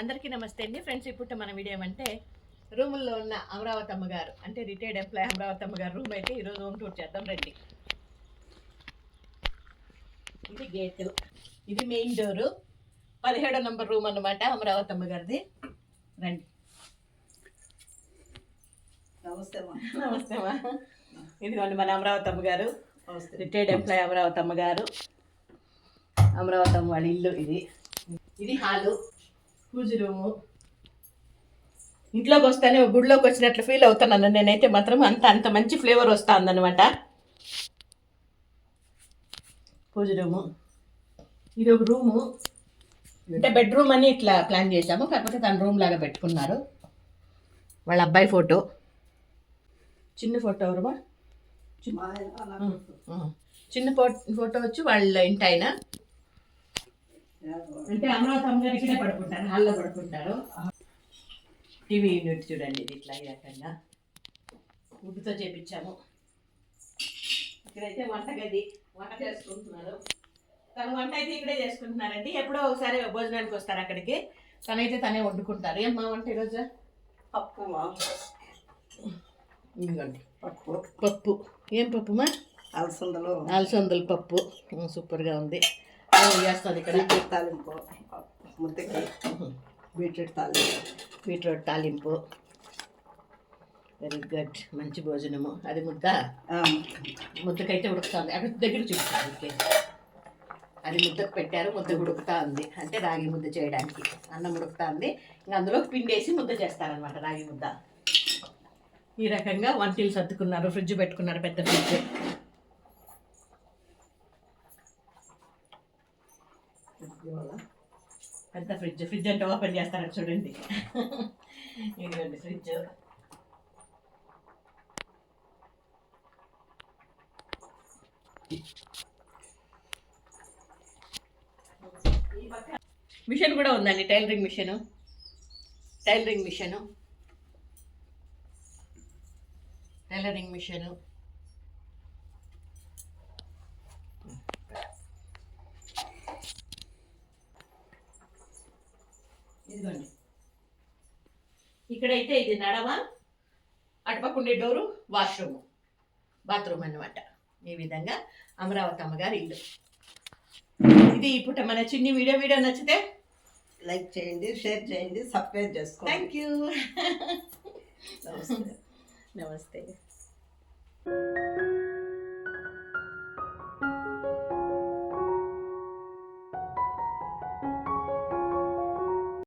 అందరికీ నమస్తే అండి. ఫ్రెండ్స్ ఇప్పుడు మన వీడియో ఏమంటే రూముల్లో ఉన్న అమరావతి అమ్మగారు అంటే రిటైర్డ్ ఎంప్లాయ్ అమరావతి అమ్మగారు రూమ్ అయితే ఈరోజు హోమ్ టూర్ చేద్దాం రండి. ఇది గేటు ఇది మెయిన్ డోరు పదిహేడో నంబర్ రూమ్ అన్నమాట అమరావతి అమ్మగారిది. రండి. నమస్తే అమ్మా. నమస్తే అమ్మా. ఇదిగోండి మన అమరావతి అమ్మగారు. రిటైర్డ్ ఎంప్లాయ్ అమరావతి అమ్మగారు. అమరావతి అమ్మ వాళ్ళ ఇల్లు ఇది. ఇది హాలు పూజ రూము ఇంట్లోకి వస్తానే గుడిలోకి వచ్చినట్లు ఫీల్ అవుతున్నాను. నేనైతే మాత్రం అంత అంత మంచి ఫ్లేవర్ వస్తుందన్నమాట. పూజ రూము ఇది ఒక రూము. అంటే బెడ్రూమ్ అని ఇట్లా ప్లాన్ చేశాము. కాకపోతే తన రూమ్ లాగా పెట్టుకున్నారు. వాళ్ళ అబ్బాయి ఫోటో చిన్న ఫోటో ఎవరమ్మా. ఆ. చిన్న ఫోటో వచ్చి వాళ్ళ ఇంటి ఆయన. అంటే అమరావతి అమ్మగారు ఇక్కడే పడుకుంటారు హాల్లో పడుకుంటారు. టీవీ యూనిట్ చూడండి ఇది ఇట్లా రకంగా వుడ్తో చేపించాము. ఇక్కడైతే వంటగది వంట చేసుకుంటున్నారు. తను వంట అయితే ఇక్కడే చేసుకుంటున్నారండి. ఎప్పుడో ఒకసారి భోజనానికి వస్తారు అక్కడికి. తనైతే తనే వండుకుంటారు. ఏం మా వంట ఈరోజు? పప్పు ఇదిగోండి. పప్పు. పప్పు. ఏం పప్పు మా? అలసందలు. అలసందల పప్పు. సూపర్గా ఉంది. ఏం చేస్తుంది ఇక్కడ. బీట్రూట్ తాలింపు. ముద్దకి బీట్రూట్ తాలింపు. బీట్రూట్ తాలింపు. వెరీ గుడ్ మంచి భోజనము. అది ముద్ద? ముద్దకైతే ఉడుకుతుంది. అక్కడ దగ్గర చూపిస్తాను ఓకే. అది ముద్దకు పెట్టారు ముద్ద ఉడుకుతా ఉంది అంటే రాగి ముద్ద చేయడానికి. అన్నం ఉడుకుతా ఉంది ఇంకా అందులో పిండి వేసి ముద్ద చేస్తారనమాట రాగి ముద్ద. ఈ రకంగా వంటలు సర్దుకున్నారు ఫ్రిడ్జ్ పెట్టుకున్నారు పెద్ద ఫ్రిడ్జ్. పెద్ద ఫ్రిడ్జ్. ఫ్రిడ్జ్ అంటే ఓపెన్ చేస్తారా చూడండి. ఇదిగోండి ఫ్రిడ్జ్. మిషన్ కూడా ఉందండి tailoring machine. Tailoring machine. Tailoring machine. ఇదిగోండి. ఇక్కడైతే ఇది నడవ అటుపక్క ఉండే డోరు వాష్రూమ్. బాత్రూమ్ అన్నమాట. ఈ విధంగా అమరావతి అమ్మగారి ఇల్లు. ఇది ఇప్పుడు మన చిన్ని వీడియో వీడియో నచ్చితే లైక్ చేయండి షేర్ చేయండి సబ్స్క్రైబ్ చేసుకోండి. థ్యాంక్ యూ నమస్తే. నమస్తే.